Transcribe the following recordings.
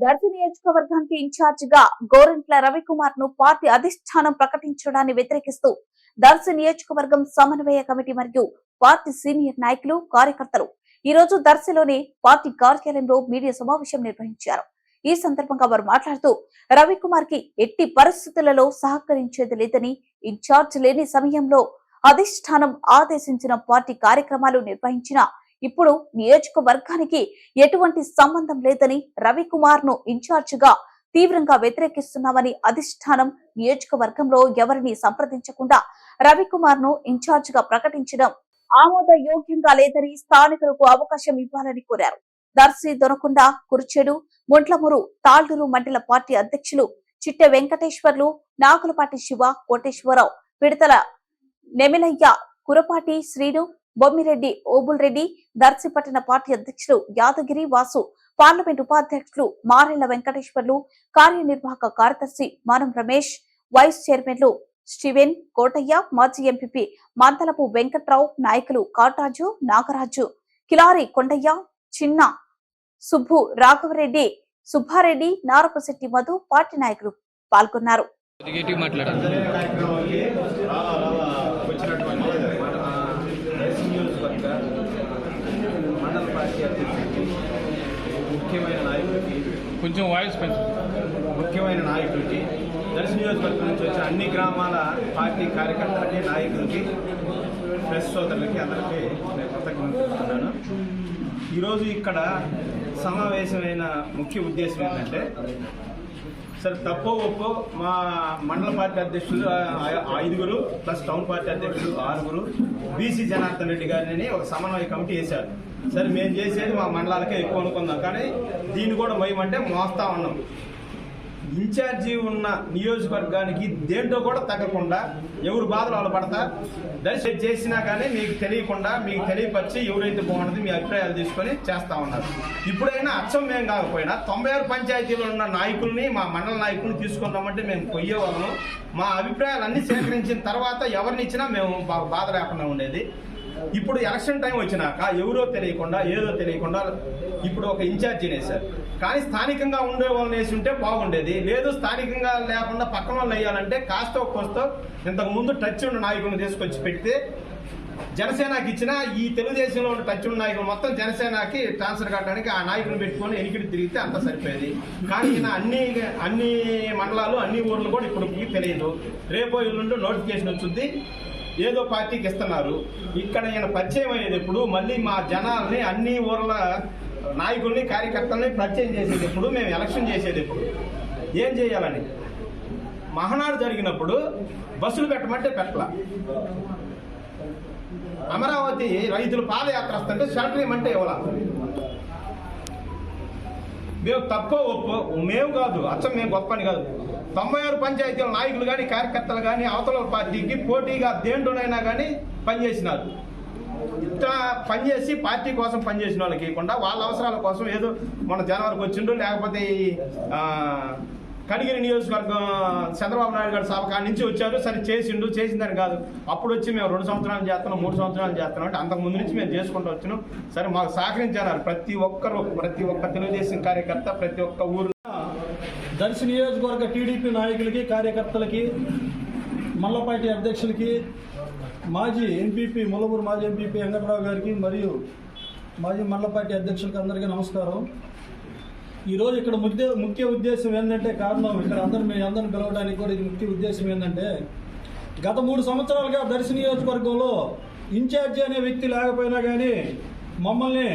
దర్శి నియోజకవర్గానికి ఇన్ఛార్జ్గా గోరంట్ల రవికుమార్ను పార్టీ అధిష్టానం ప్రకటించడాన్ని వ్యతిరేకిస్తూ దర్శి నియోజకవర్గం సమన్వయ కమిటీ మరియు పార్టీ సీనియర్ నాయకులు కార్యకర్తలు ఈ రోజు దర్శిలోని పార్టీ కార్యాలయంలో మీడియా సమావేశం నిర్వహించారు. ఈ సందర్భంగా వారు మాట్లాడుతూ రవికుమార్కి ఎట్టి పరిస్థితులలో సహకరించేది లేదని ఇన్ఛార్జ్ లేని సమయంలో అధిష్టానం ఆదేశించిన పార్టీ కార్యక్రమాలు నిర్వహించిన ఇప్పుడు నియోజకవర్గానికి ఎటువంటి సంబంధం లేదని రవికుమార్ను ఇన్ఛార్జిగా తీవ్రంగా వ్యతిరేకిస్తున్నామని అధిష్టానం నియోజకవర్గంలో ఎవరిని సంప్రదించకుండా రవికుమార్ను ఇన్ఛార్జ్గా ప్రకటించడం ఆమోదయోగ్యంగా లేదని స్థానికులకు అవకాశం ఇవ్వాలని కోరారు. దర్శి దొరకొండ కుర్చెడు ముంట్లమురు తాళ్ళూరు మండల పార్టీ అధ్యక్షులు చిట్టె వెంకటేశ్వర్లు నాగులపాటి శివ కోటేశ్వరరావు పిడతల నెమిలయ్య కురపాటి శ్రీను బొమ్మిరెడ్డి ఓబుల్రెడ్డి దర్శిపట్టణ పార్టీ అధ్యక్షులు యాదగిరి వాసు పార్లమెంట్ ఉపాధ్యక్షులు మారెళ్ళ వెంకటేశ్వర్లు కార్యనిర్వాహక కార్యదర్శి మానం రమేష్ వైస్ చైర్మన్లు స్టీవెన్ కోటయ్య మాజీ ఎంపీపీ మంతలపు వెంకట్రావు నాయకులు కాటాజు నాగరాజు కిలారి కొండయ్య చిన్న సుబ్బు రాఘవరెడ్డి సుబ్బారెడ్డి నారపశెట్టి మధు పార్టీ నాయకులు పాల్గొన్నారు నెగిటివ్ మాట్లాడాలి వచ్చినటువంటి మన రైస్ నియోజకవర్గ మండల పార్టీ అధ్యక్షుడికి ముఖ్యమైన నాయకుడికి కొంచెం వాయిస్ ముఖ్యమైన నాయకుడికి దర్శి నియోజకవర్గం నుంచి వచ్చిన అన్ని గ్రామాల పార్టీ కార్యకర్తలకి నాయకులకి ప్రెస్ సోదరులకి అందరికీ నేను కృతజ్ఞతలు ఈరోజు ఇక్కడ సమావేశమైన ముఖ్య ఉద్దేశం ఏంటంటే సార్ తప్పో ఒప్పో మా మండల పార్టీ అధ్యక్షులు ఐదుగురు ప్లస్ టౌన్ పార్టీ అధ్యక్షులు ఆరుగురు బీసీ జనార్దన్ రెడ్డి గారిని ఒక సమన్వయ కమిటీ వేశారు. సరే మేము చేసేది మా మండలాలకే ఎక్కువ అనుకుందాం కానీ దీన్ని కూడా మేమంటే మోస్తా ఉన్నాం. ఇన్ఛార్జి ఉన్న నియోజకవర్గానికి దేంట్లో కూడా తగ్గకుండా ఎవరు బాధలు వాళ్ళు పడతా దర్శనం చేసినా కానీ మీకు తెలియకుండా మీకు తెలియపరిచి ఎవరైతే బాగుంటుంది మీ అభిప్రాయాలు తీసుకొని చేస్తా ఉన్నారు. ఇప్పుడైనా అచ్చం మేము కాకపోయినా తొంభై ఆరు పంచాయతీలో ఉన్న నాయకుల్ని మా మండల నాయకుల్ని తీసుకున్నామంటే మేము పోయేవాళ్ళము మా అభిప్రాయాలన్నీ సేకరించిన తర్వాత ఎవరిని ఇచ్చినా మేము బా- బాధ లేకుండా ఉండేది. ఇప్పుడు ఎలక్షన్ టైం వచ్చినాక ఎవరో తెలియకుండా ఏదో తెలియకుండా ఇప్పుడు ఒక ఇన్ఛార్జిని వేశారు కానీ స్థానికంగా ఉండే వాళ్ళని వేసి ఉంటే బాగుండేది. లేదు స్థానికంగా లేకుండా పక్కన వాళ్ళని వేయాలంటే కాస్తో కోస్తో ఇంతకు ముందు టచ్ ఉన్న నాయకులను తీసుకొచ్చి పెడితే జనసేనకి ఇచ్చిన ఈ తెలుగుదేశంలో ఉన్న టచ్ ఉన్న నాయకులు మొత్తం జనసేనకి ట్రాన్స్ఫర్ కావడానికి ఆ నాయకుని పెట్టుకొని ఎనికిడి తిరిగితే అంత సరిపోయేది. కానీ ఈయన అన్ని అన్ని మండలాలు అన్ని ఊర్లు కూడా ఇప్పుడు తెలియదు. రేపో ఎల్లుండి నోటిఫికేషన్ వచ్చింది. ఏదో పార్టీకి ఇస్తున్నారు. ఇక్కడ ఈయన పరిచయం అయ్యేది మళ్ళీ మా జనాల్ని అన్ని ఊర్ల నాయకుల్ని కార్యకర్తల్ని పరిచయం చేసేది మేము ఎలక్షన్ చేసేది ఏం చేయాలని? మహనాడు జరిగినప్పుడు బస్సులు పెట్టమంటే పెట్టలా. అమరావతి రైతులు పాదయాత్ర వస్తుంటే షెల్టర్ ఇవ్వమంటే ఇవ్వాల. మేము తక్కువ ఒప్పు మేము కాదు అచ్చం మేము గొప్ప అని కాదు. తొంభై ఆరు పంచాయతీల నాయకులు కానీ కార్యకర్తలు కానీ అవతల పార్టీకి పోటీగా దేంట్లోనైనా కానీ పనిచేసినారు. ఇట్లా పనిచేసి పార్టీ కోసం పనిచేసిన వాళ్ళకి ఇవ్వకుండా వాళ్ళ అవసరాల కోసం ఏదో మన జనవరికి వచ్చిండు లేకపోతే ఈ, కడిగిరి నియోజకవర్గం చంద్రబాబు నాయుడు గారి సభ కాడి నుంచి వచ్చారు. సరే చేసిండు. చేసిందని కాదు. అప్పుడు వచ్చి మేము రెండు సంవత్సరాలు చేస్తున్నాం మూడు సంవత్సరాలు చేస్తున్నాం అంటే అంతకు ముందు నుంచి మేము చేసుకుంటూ వచ్చినాం. సరే మాకు సహకరించారు ప్రతి ఒక్కరు ప్రతి ఒక్క తెలుగుదేశం కార్యకర్త ప్రతి ఒక్క ఊరు. దర్శి నియోజకవర్గ టీడీపీ నాయకులకి కార్యకర్తలకి మల్లపాటి అధ్యక్షులకి మాజీ ఎంపీపీ ములబూరు మాజీ ఎంపీపీ వెంకట్రావు గారికి మరియు మాజీ మల్లపాటి అధ్యక్షులకి అందరికీ నమస్కారం. ఈరోజు ఇక్కడ ముఖ్య ముఖ్య ఉద్దేశం ఏంటంటే కారణం ఇక్కడ అందరూ మీ అందరిని పిలవడానికి కూడా ఇది ముఖ్య ఉద్దేశం ఏంటంటే గత మూడు సంవత్సరాలుగా దర్శి నియోజకవర్గంలో ఇన్ఛార్జి అనే వ్యక్తి లేకపోయినా కానీ మమ్మల్ని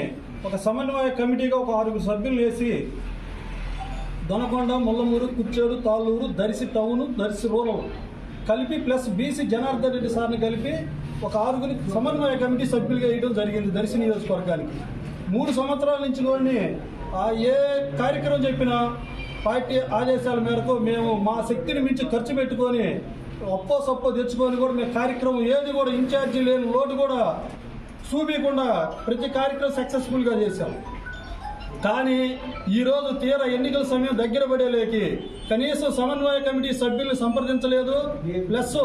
ఒక సమన్వయ కమిటీగా ఒక ఆరుగురు సభ్యులు వేసి దొనకొండ ముల్లమూరు కుచ్చేడు తాళ్ళూరు దర్శి టౌన్ దర్శి రూరల్ కలిపి ప్లస్ బీసీ జనార్దన్ రెడ్డి సార్ని కలిపి ఒక ఆరుగురి సమన్వయ కమిటీ సభ్యులుగా వేయడం జరిగింది దర్శి నియోజకవర్గానికి. మూడు సంవత్సరాల నుంచి కూడా ఏ కార్యక్రమం చెప్పినా పార్టీ ఆదేశాల మేరకు మేము మా శక్తిని మించి ఖర్చు పెట్టుకొని అప్పో సప్పో తెచ్చుకొని కూడా మేము కార్యక్రమం ఏది కూడా ఇన్ఛార్జీ లేని లోటు కూడా చూపించకుండా ప్రతి కార్యక్రమం సక్సెస్ఫుల్గా చేశాం. కానీ ఈరోజు తీర ఎన్నికల సమయం దగ్గర పడేలేకి కనీసం సమన్వయ కమిటీ సభ్యుల్ని సంప్రదించలేదు. ప్లస్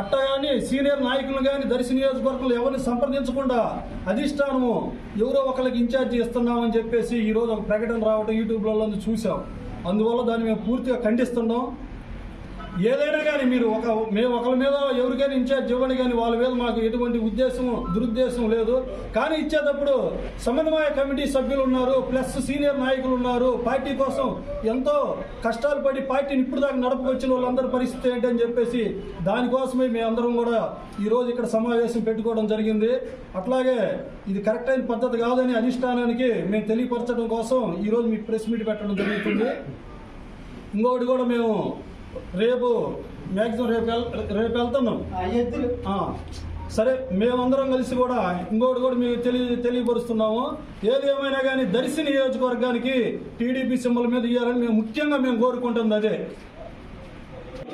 అట్ట కానీ సీనియర్ నాయకులు కానీ దర్శి నియోజకవర్గంలో ఎవరిని సంప్రదించకుండా అధిష్టానము ఎవరో ఒకరికి ఇన్ఛార్జి ఇస్తున్నామని చెప్పేసి ఈరోజు ఒక ప్రకటన రావడం యూట్యూబ్లలో చూసాం అందువల్ల దాన్ని మేము పూర్తిగా ఖండిస్తున్నాం. ఏదైనా కానీ మీరు ఒక మేము ఒకరి మీద ఎవరికైనా ఇన్ఛార్జ్ ఇవ్వండి కానీ వాళ్ళ మీద మాకు ఎటువంటి ఉద్దేశం దురుద్దేశం లేదు. కానీ ఇచ్చేటప్పుడు సమన్వయ కమిటీ సభ్యులు ఉన్నారు ప్లస్ సీనియర్ నాయకులు ఉన్నారు. పార్టీ కోసం ఎంతో కష్టాలు పడి పార్టీని ఇప్పుడు దాకా నడపవచ్చిన వాళ్ళందరి పరిస్థితి ఏంటని చెప్పేసి దానికోసమే మేమందరం కూడా ఈరోజు ఇక్కడ సమావేశం పెట్టుకోవడం జరిగింది. అట్లాగే ఇది కరెక్ట్ అయిన పద్ధతి కాదని అధిష్టానానికి మేము తెలియపరచడం కోసం ఈరోజు మీ ప్రెస్ మీట్ పెట్టడం జరుగుతుంది. ఇంకొకటి కూడా మేము రేపు మ్యాక్సిమం రేపు రేపు వెళ్తున్నాం ఆ, సరే మేమందరం కలిసి కూడా ఇంకోటి కూడా మీకు తెలియ తెలియపరుస్తున్నాము. ఏది ఏమైనా కానీ దర్శి నియోజకవర్గానికి టీడీపీ సింబల్ మీద ఇవ్వాలని మేము ముఖ్యంగా మేము కోరుకుంటుంది అదే.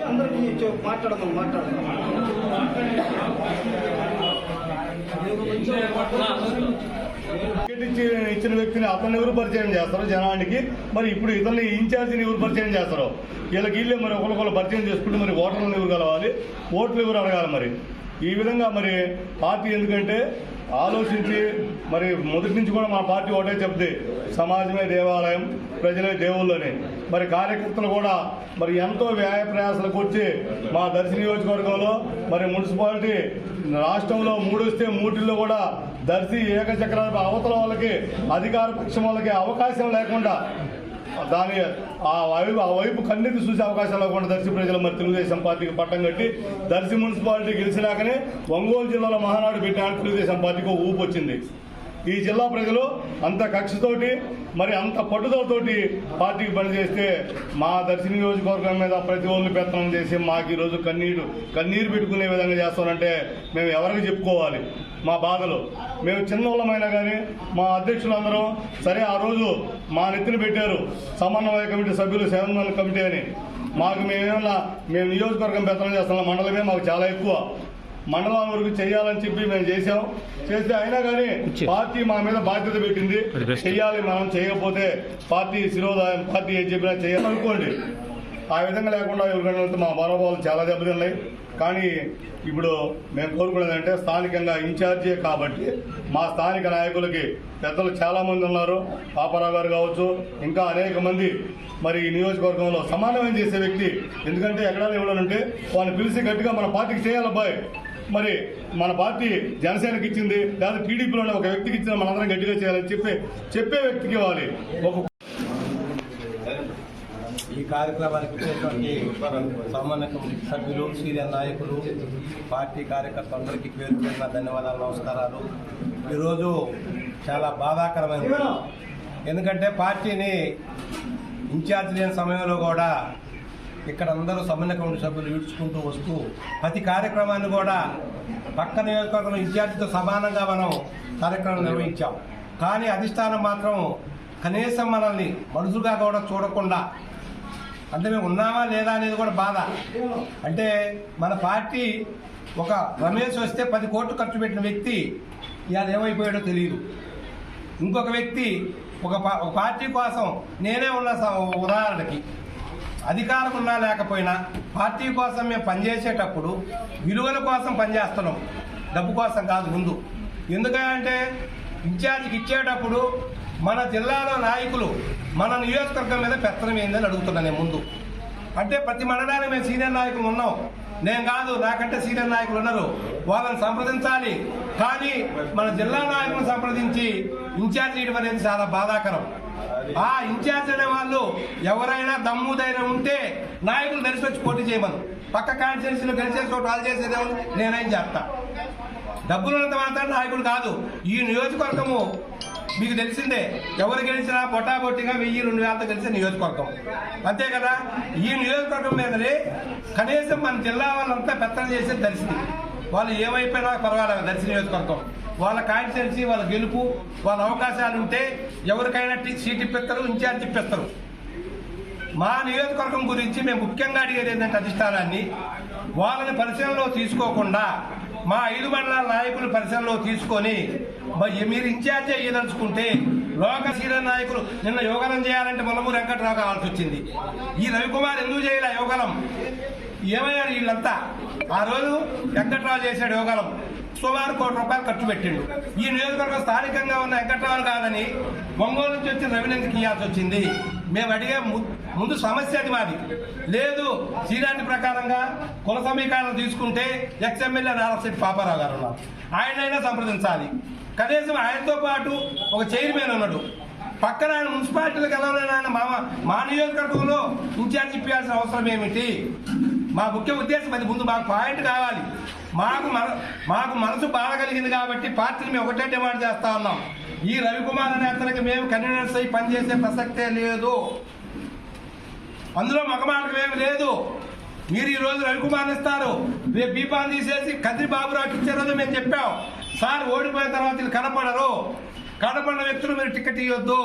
అందరికీ మాట్లాడదాం మాట్లాడదాం. ఇచ్చిన వ్యక్తిని అతన్ని ఎవరు పరిచయం చేస్తారు జనానికి? మరి ఇప్పుడు ఇతన్ని ఇన్ఛార్జిని ఎవరు పరిచయం చేస్తారు? వీళ్ళకి వీళ్ళే మరి ఒకరికొకరు పరిచయం చేసుకుంటే మరి ఓటర్లను ఎవరు కలవాలి? ఓట్లు ఎవరు అడగాలి మరి? ఈ విధంగా మరి పార్టీ ఎందుకంటే ఆలోచించి మరి మొదటి నుంచి కూడా మా పార్టీ ఒకటే చెప్తే సమాజమే దేవాలయం ప్రజలే దేవుళ్ళని మరి కార్యకర్తలు కూడా మరి ఎంతో వ్యాయ ప్రయాసాలకు వచ్చి మా దర్శి నియోజకవర్గంలో మరి మున్సిపాలిటీ రాష్ట్రంలో మూడు వస్తే మూటిల్లో కూడా దర్శి ఏకచక్ర అవతల వాళ్ళకి అధికార పక్షం వాళ్ళకి అవకాశం లేకుండా దాని ఆ వైపు ఆ వైపు కన్నెత్తి చూసే అవకాశం లేకుండా దర్శి ప్రజలు మరి తెలుగుదేశం పార్టీకి పట్టం కట్టి దర్శి మున్సిపాలిటీ గెలిచినాకనే ఒంగోలు జిల్లాలో మహానాడు పెట్టిన తెలుగుదేశం పార్టీకి ఊపు వచ్చింది. ఈ జిల్లా ప్రజలు అంత కక్షతోటి మరి అంత పట్టుదలతోటి పార్టీకి పనిచేస్తే మా దర్శన నియోజకవర్గం మీద ప్రతి ఒళ్ళు పెత్తనం చేసి మాకు ఈరోజు కన్నీరు కన్నీరు పెట్టుకునే విధంగా చేస్తానంటే మేము ఎవరికి చెప్పుకోవాలి? మా బాధలు. మేము చిన్నోళ్ళమైనా కానీ మా అధ్యక్షులందరూ సరే ఆ రోజు మా నెత్తిన పెట్టారు. సమన్వయ కమిటీ సభ్యులు సేవల కమిటీ అని. మాకు మేమేమన్నా మేము నియోజకవర్గం పెత్తనం చేస్తున్న మండలమే మాకు చాలా ఎక్కువ. మండలం వరకు చేయాలని చెప్పి మేము చేసాం చేస్తే అయినా కానీ పార్టీ మా మీద బాధ్యత పెట్టింది. చెయ్యాలి మనం చేయకపోతే పార్టీ శిరోధాయం పార్టీ ఏం చెప్పినా చేయాలనుకోండి ఆ విధంగా లేకుండా ఎవరికైనా మా మనోభావాలు చాలా దెబ్బతిన్నాయి. కానీ ఇప్పుడు మేము కోరుకునేది అంటే స్థానికంగా ఇన్ఛార్జే కాబట్టి మా స్థానిక నాయకులకి పెద్దలు చాలా మంది ఉన్నారు. పాపారావు గారు కావచ్చు ఇంకా అనేక మంది మరి ఈ నియోజకవర్గంలో సమన్వయం చేసే వ్యక్తి. ఎందుకంటే ఎక్కడా ఇవ్వడానంటే వాళ్ళని పిలిచి గట్టిగా మన పార్టీకి చేయాలి అబ్బాయి మరి మన పార్టీ జనసేనకి ఇచ్చింది లేదా టీడీపీలోనే ఒక వ్యక్తికి ఇచ్చిన మనందరం గట్టిగా చేయాలని చెప్పి చెప్పే వ్యక్తికి ఇవ్వాలి. ఒక ఈ కార్యక్రమానికి వచ్చేటువంటి సామాన్య కమిటీ సభ్యులు సీనియర్ నాయకులు పార్టీ కార్యకర్తలందరికీ పేరు పేరున ధన్యవాదాలు నమస్కారాలు. ఈరోజు చాలా బాధాకరమైన ఎందుకంటే పార్టీని ఇన్ఛార్జ్ లేని సమయంలో కూడా ఇక్కడ అందరూ సమన్వయ కమిటీ సభ్యులు ఈడ్చుకుంటూ వస్తూ ప్రతి కార్యక్రమాన్ని కూడా పక్క నియోజకవర్గం ఇన్ఛార్జితో సమానంగా మనం కార్యక్రమం నిర్వహించాం. కానీ అధిష్టానం మాత్రం కనీసం మనల్ని మనుషులుగా కూడా చూడకుండా అంటే మేము ఉన్నామా లేదా అనేది కూడా బాధ. అంటే మన పార్టీ ఒక రమేష్ వస్తే పది కోట్లు ఖర్చు పెట్టిన వ్యక్తి ఇవాళ ఏమైపోయాడో తెలియదు. ఇంకొక వ్యక్తి ఒక ఒక పార్టీ కోసం నేనే ఉన్న స- ఉదాహరణకి అధికారం ఉన్నా లేకపోయినా పార్టీ కోసం మేము పనిచేసేటప్పుడు విలువల కోసం పనిచేస్తున్నాం. డబ్బు కోసం కాదు ముందు. ఎందుకంటే ఇన్ఛార్జికి ఇచ్చేటప్పుడు మన జిల్లాలో నాయకులు మన నియోజకవర్గం మీద పెత్తనం ఏందని అడుగుతున్నా నేను ముందు. అంటే ప్రతి మండలానికి మేము సీనియర్ నాయకులు ఉన్నాం. నేను కాదు నాకంటే సీనియర్ నాయకులు ఉన్నారు. వాళ్ళని సంప్రదించాలి. కానీ మన జిల్లా నాయకులను సంప్రదించి ఇన్ఛార్జ్ చేయడం అనేది చాలా బాధాకరం. ఆ ఇన్ఛార్జ్ అనే వాళ్ళు. ఎవరైనా దమ్ము ధైర్యం ఉంటే నాయకులు కలిసి వచ్చి పోటీ చేయమను. పక్క కాన్స్టిట్యున్సీలో కలిసే చోటు వాళ్ళు చేసేదేమో నేనేం చేస్తా. డబ్బులున్నంత మాత్రం నాయకుడు కాదు. ఈ నియోజకవర్గము మీకు తెలిసిందే. ఎవరు గెలిచినా పొట్టాబొట్టిగా వెయ్యి రెండు వేలతో కలిసి నియోజకవర్గం. అంతే కదా? ఈ నియోజకవర్గం మీదనే కనీసం మన జిల్లా వాళ్ళంతా పెత్తనం చేసేది దర్శిని వాళ్ళు ఏమైపోయినా పర్వాలేదు దర్శి నియోజకవర్గం. వాళ్ళ కాన్స్టిట్యున్సీ వాళ్ళ గెలుపు వాళ్ళ అవకాశాలు ఉంటే ఎవరికైనా టీ- సీట్ ఇప్పిస్తారు ఇన్ఛార్జ్ ఇప్పిస్తారు. మా నియోజకవర్గం గురించి మేము ముఖ్యంగా అడిగేది ఏంటంటే అధిష్టానాన్ని వాళ్ళని పరిశీలనలో తీసుకోకుండా మా ఐదు మండలాల నాయకులు పరిశీలనలో తీసుకొని మీరు ఇన్ఛార్జ్ అయ్యదలుచుకుంటే లోక సీనియర్ నాయకులు నిన్న యోగనం చేయాలంటే మొలమూరు వెంకటరావు కావాల్సి వచ్చింది. ఈ రవికుమార్ ఎందుకు చేయలే యోగనం? ఏమయ్యారు వీళ్ళంతా? ఆ రోజు వెంకట్రావు చేశాడు యోగలం సుమారు కోటి రూపాయలు ఖర్చు పెట్టిండు. ఈ నియోజకవర్గం స్థానికంగా ఉన్న వెంకట్రావు కాదని ఒంగోలు నుంచి వచ్చిన రవినందుకు ఇవ్వాల్సి వచ్చింది. మేము అడిగే ము- ముందు సమస్య అది మాది. లేదు సీనాటి ప్రకారంగా కుల సమీకరణ తీసుకుంటే ఎక్స్ఎమ్మెల్యే నారాశెట్టి పాపారావు గారు ఉన్నారు. ఆయనైనా సంప్రదించాలి. కనీసం ఆయనతో పాటు ఒక చైర్మన్ ఉన్నాడు. పక్కన ఆయన మున్సిపాలిటీలకు వెళ్ళాలని ఆయన మా మా నియోజకవర్గంలో ఇన్ఛార్జ్ ఇప్పించాల్సిన అవసరం ఏమిటి? మా ముఖ్య ఉద్దేశం అది ముందు మాకు పాయింట్ కావాలి. మాకు మన మాకు మనసు బాధ కలిగింది కాబట్టి పార్టీని మేము ఒకటే డిమాండ్ చేస్తా ఉన్నాం. ఈ రవికుమార్ అనే అతనికి మేము కన్వీనర్స్ అయి పనిచేసే ప్రసక్తే లేదు. అందులో మగమాటం ఏమి లేదు. మీరు ఈ రోజు రవికుమార్ ఇస్తారు. రేపు బీపాన్ తీసేసి కదిరి బాబురావుకి ఇచ్చే రోజు మేము చెప్పాం. సార్ ఓడిపోయిన తర్వాత వీళ్ళు కనపడరు. కనపడిన వ్యక్తులు మీరు టికెట్ ఇవ్వద్దు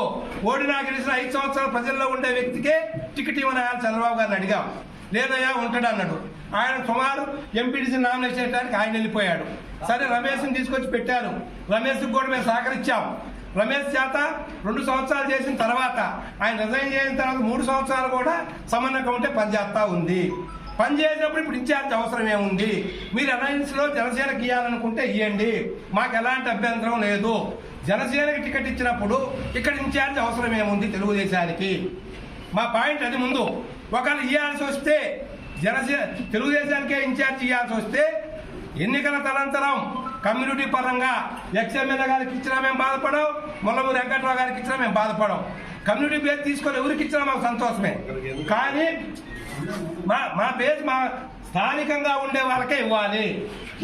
ఓడినా గెలిచిన ఐదు సంవత్సరాల ప్రజల్లో ఉండే వ్యక్తికే టికెట్ ఇవ్వని చంద్రబాబు గారిని అడిగాం. లేదయ్యా ఉంటాడు అన్నాడు. ఆయన సుమారు ఎంపీటీసీ నామినేషన్ చేయడానికి ఆయన వెళ్ళిపోయాడు. సరే రమేష్ని తీసుకొచ్చి పెట్టారు. రమేష్కి కూడా మేము సహకరించాం. రమేష్ చేత రెండు సంవత్సరాలు చేసిన తర్వాత ఆయన రిజైన్ చేసిన తర్వాత మూడు సంవత్సరాలు కూడా సమన్వయ కమిటీ పనిచేస్తూ ఉంది. పనిచేసినప్పుడు ఇప్పుడు ఇన్ఛార్జ్ అవసరం ఏముంది? మీరు అలయన్స్లో జనసేనకి ఇవ్వాలనుకుంటే ఇవ్వండి మాకు ఎలాంటి అభ్యంతరం లేదు. జనసేనకి టికెట్ ఇచ్చినప్పుడు ఇక్కడ ఇన్ఛార్జ్ అవసరం ఏముంది తెలుగుదేశానికి? మా పాయింట్ అది ముందు. ఒకరు ఇవ్వాల్సి వస్తే జనసేన తెలుగుదేశానికే ఇన్ఛార్జ్ ఇవ్వాల్సి వస్తే ఎన్నికల తనంతరం కమ్యూనిటీ పరంగా ఎక్స్ఎమ్మెల్యే గారికి ఇచ్చినా మేము బాధపడం ముల్లమూరి వెంకట్రావు గారికి ఇచ్చినా మేము బాధపడం కమ్యూనిటీ బేస్ తీసుకొని ఎవరికి ఇచ్చినా మాకు సంతోషమే. కానీ మా మా బేస్ మా స్థానికంగా ఉండే వాళ్ళకే ఇవ్వాలి.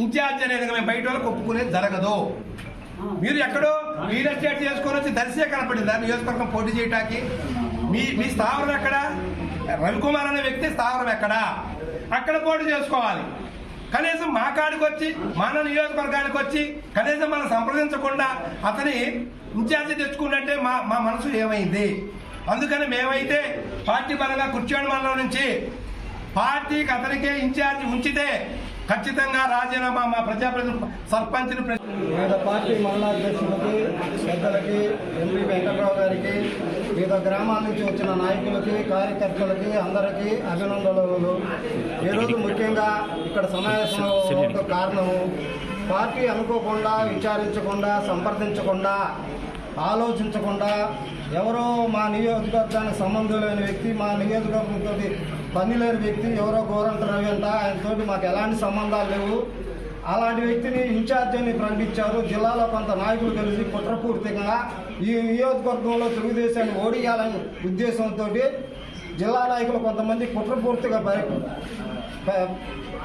ఇన్ఛార్జ్ అనేది మేము బయట వాళ్ళకి ఒప్పుకునేది జరగదు. మీరు ఎక్కడో రియల్ ఎస్టేట్ చేసుకొని వచ్చి దర్శే కనపడిందా? నియోజకవర్గం పోటీ చేయటానికి? మీ మీ స్థావరం ఎక్కడ? రవికుమార్ అనే వ్యక్తి స్థావరం ఎక్కడ? అక్కడ పోటీ చేసుకోవాలి. కనీసం మా కాడికి వచ్చి మన నియోజకవర్గానికి వచ్చి కనీసం మనం సంప్రదించకుండా అతని ఇన్ఛార్జి తెచ్చుకున్నట్టే మా మా మనసు ఏమైంది? అందుకని మేమైతే పార్టీ పరంగా కుర్చోడి మండలం నుంచి పార్టీకి అతనికే ఇన్ఛార్జి ఉంచితే ఖచ్చితంగా రాజీనామా మా ప్రజాప్రతినిధులు సర్పంచ్ని వివిధ పార్టీ మండలాధ్యక్షులకి పెద్దలకి ఎంపీ వెంకట్రావు గారికి వివిధ గ్రామాల నుంచి వచ్చిన నాయకులకి కార్యకర్తలకి అందరికీ అభినందనలు. ఈరోజు ముఖ్యంగా ఇక్కడ సమావేశం అవడానికి కారణము పార్టీ అనుకోకుండా విచారించకుండా సంప్రదించకుండా ఆలోచించకుండా ఎవరో మా నియోజకవర్గానికి సంబంధం లేని వ్యక్తి మా నియోజకవర్గంతో పని లేని వ్యక్తి ఎవరో గోరంట రవి అంట ఆయనతోటి మాకు ఎలాంటి సంబంధాలు లేవు. అలాంటి వ్యక్తిని ఇన్ఛార్జ్ అని ప్రకటించారు జిల్లాలో కొంత నాయకులు కలిసి కుట్రపూర్తిగా ఈ నియోజకవర్గంలో తెలుగుదేశాన్ని ఓడియాలని ఉద్దేశంతో జిల్లా నాయకులు కొంతమంది కుట్రపూర్తిగా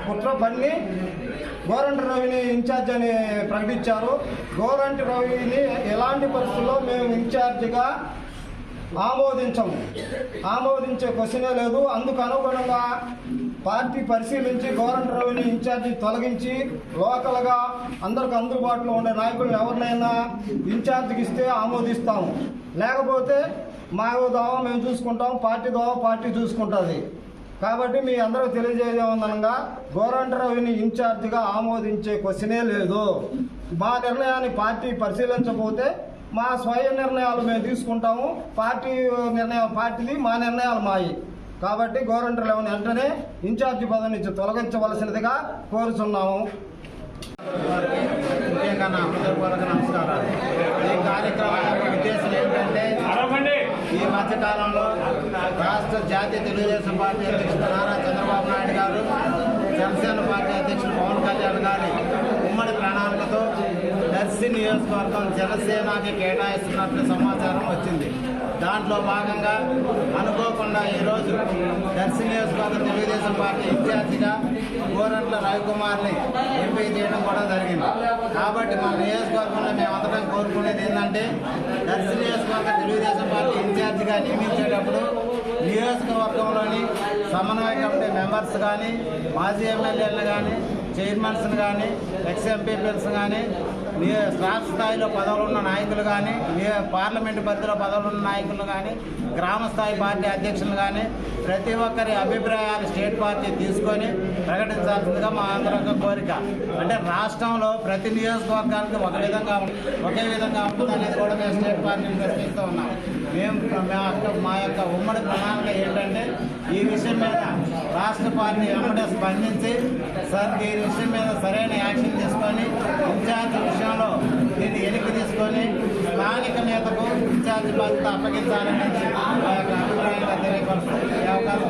కుట్ర పన్ని గోరంటి రవిని ఇన్ఛార్జ్ అని ప్రకటించారు. గోరంటి రవిని ఎలాంటి పరిస్థితుల్లో మేము ఇన్ఛార్జిగా ఆమోదించము? ఆమోదించే క్వశ్చనే లేదు. అందుకు అనుగుణంగా పార్టీ పరిశీలించి గవర్నర్ రవిని ఇన్ఛార్జి తొలగించి లోకల్గా అందరికి అందుబాటులో ఉండే నాయకులు ఎవరినైనా ఇన్ఛార్జికి ఇస్తే ఆమోదిస్తాము. లేకపోతే మా దావా మేము చూసుకుంటాం పార్టీ దావా పార్టీ చూసుకుంటుంది. కాబట్టి మీ అందరూ తెలియజేయమనగా గోరంటరావుని ఇన్ఛార్జిగా ఆమోదించే క్వశ్చనే లేదు. మా నిర్ణయాన్ని పార్టీ పరిశీలించకపోతే మా స్వయం నిర్ణయాలు మేము తీసుకుంటాము. పార్టీ నిర్ణయం పార్టీది మా నిర్ణయాలు మాయి. కాబట్టి గోరంట లెవెన్ వెంటనే ఇన్ఛార్జి పదవి నుంచి తొలగించవలసినదిగా కోరుచున్నాము. ముఖ్యంగా నా నమస్కారాలు. ఈ కార్యక్రమం యొక్క ఉద్దేశం ఏంటంటే ఈ మధ్యకాలంలో రాష్ట్ర జాతీయ తెలుగుదేశం పార్టీ అధ్యక్షుడు నారా చంద్రబాబు నాయుడు గారు జనసేన పార్టీ అధ్యక్షుడు పవన్ కళ్యాణ్ గారి ఉమ్మడి ప్రణాళికతో దర్శి నియోజకవర్గం జనసేనకి కేటాయిస్తున్నట్లు సమాచారం వచ్చింది. దాంట్లో భాగంగా అనుకోకుండా ఈరోజు దర్శి నియోజకవర్గం తెలుగుదేశం పార్టీ ఇన్ఛార్జిగా గోరంట్ల రవికుమార్ని ఎంపిక చేయడం కూడా జరిగింది. కాబట్టి మా నియోజకవర్గంలో మేమందరం కోరుకునేది ఏంటంటే దర్శి నియోజకవర్గ తెలుగుదేశం పార్టీ ఇన్ఛార్జిగా నియమించేటప్పుడు నియోజకవర్గంలోని సమన్వయ కమిటీ మెంబర్స్ కానీ మాజీ ఎమ్మెల్యేలు కానీ చైర్మన్స్ కానీ ఎక్స్ ఎంపీపీస్ కానీ మీ రాష్ట్ర స్థాయిలో పదవులు ఉన్న నాయకులు కానీ పార్లమెంటు పరిధిలో పదవులు ఉన్న నాయకులు కానీ గ్రామ స్థాయి పార్టీ అధ్యక్షులు కానీ ప్రతి ఒక్కరి అభిప్రాయాలు స్టేట్ పార్టీ తీసుకొని ప్రకటించాల్సిందిగా మా అందరి కోరిక. అంటే రాష్ట్రంలో ప్రతి నియోజకవర్గానికి ఒక విధంగా ఒకే విధంగా ఉంటుంది అనేది కూడా మేము స్టేట్ పార్టీని ప్రశ్నిస్తూ ఉన్నాం. మేము మా యొక్క మా యొక్క ఉమ్మడి ప్రణాళిక ఏంటంటే ఈ విషయం మీద రాష్ట్ర పార్టీ వెంబడే స్పందించి సార్ దీని విషయం మీద సరైన యాక్షన్ తీసుకొని ఇన్ఛార్జ్ విషయంలో దీన్ని వెనక్కి తీసుకొని స్థానిక నేతకు ఇన్ఛార్జ్ బాధ్యత అప్పగించాలని మా యొక్క అభిప్రాయంగా తెలియపరుస్తుంది ఈ అవకాశం